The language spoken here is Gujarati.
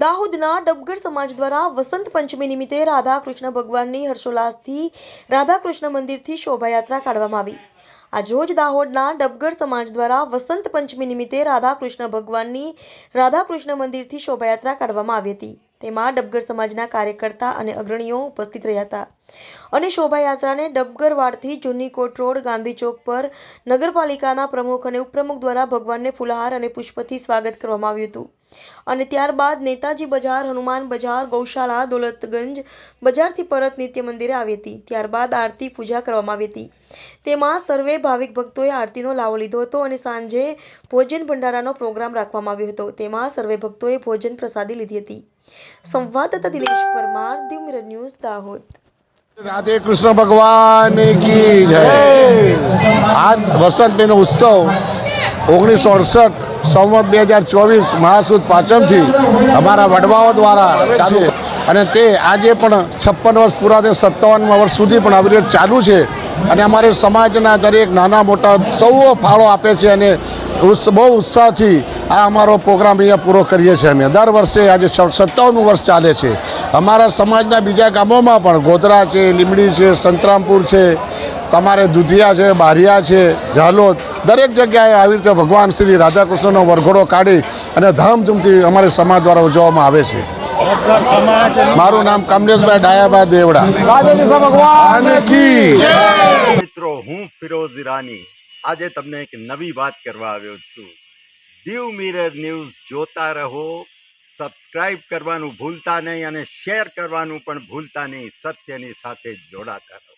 દાહોદના ડબગર સમાજ દ્વારા વસંત પંચમી નિમિત્તે રાધા કૃષ્ણ ભગવાનની હર્ષોલ્લાસથી રાધા કૃષ્ણ મંદિરથી શોભાયાત્રા કાઢવામાં આવી. આજરોજ દાહોદના ડબગર સમાજ દ્વારા વસંત પંચમી નિમિત્તે રાધા કૃષ્ણ ભગવાનની રાધા કૃષ્ણ મંદિરથી શોભાયાત્રા કાઢવામાં આવી હતી. તેમાં ડબગર સમાજના કાર્યકર્તા અને અગ્રણીઓ ઉપસ્થિત રહ્યા હતા. અને શોભાયાત્રાને ડબગર વાડથી જૂની કોટ રોડ, ગાંધી ચોક પર નગરપાલિકાના પ્રમુખ અને ઉપપ્રમુખ દ્વારા ભગવાનને ફુલહાર અને પુષ્પથી સ્વાગત કરવામાં આવ્યું હતું. અને ત્યારબાદ નેતાજી બજાર, હનુમાન બજાર, ગૌશાળા, દોલતગંજ બજારથી પરત નિત્ય મંદિરે આવી હતી. ત્યારબાદ આરતી પૂજા કરવામાં આવી હતી. તેમાં સર્વે ભાવિક ભક્તોએ આરતીનો લાવો લીધો હતો અને સાંજે ભોજન ભંડારાનો પ્રોગ્રામ રાખવામાં આવ્યો હતો. તેમાં સર્વે ભક્તોએ ભોજન પ્રસાદી લીધી હતી. સંવાદદાતા દિનેશ પરમાર દેવ મિરર ન્યૂઝ દાહોદ. રાધે કૃષ્ણ ભગવાન કી જય. આ વસંતનો ઉત્સવ ઓગણીસો અડસઠ સંવત બે હજાર ચોવીસ મહાસુદ પાંચમથી અમારા વડવાઓ દ્વારા ચાલુ. અને તે આજે પણ છપ્પન વર્ષ પૂરા થઈને સત્તાવનમાં વર્ષ સુધી પણ અવિરત ચાલુ છે. અને અમારે સમાજના દરેક નાના મોટા સૌ ફાળો આપે છે અને બહુ ઉત્સાહથી આ અમારો પ્રોગ્રામ અહીંયા પૂરો કરીએ છીએ અમે. દર વર્ષે આજે સત્તાવનમું વર્ષ ચાલે છે. અમારા સમાજના બીજા ગામોમાં પણ ગોધરા છે લીમડી છે, સંતરામપુર છે તમારે દુધિયા છે, બારિયા છે, ઝાલોદ, દરેક જગ્યાએ આવી રીતે ભગવાન શ્રી રાધાકૃષ્ણનો વરઘોડો કાઢી અને ધામધૂમથી અમારે સમાજ દ્વારા ઉજવવામાં આવે છે. મારું નામ કમલેશભાઈ ડાયાબા દેવડા. મિત્રો, હું ફિરોઝ ઈરાની. આજે તમને એક નવી વાત કરવા આવ્યો છું. દીવ મિરર ન્યૂઝ જોતા રહો, સબસ્ક્રાઇબ કરવાનું ભૂલતા નહીં અને શેર કરવાનું પણ ભૂલતા નહીં. સત્યની સાથે જોડાતા રહો.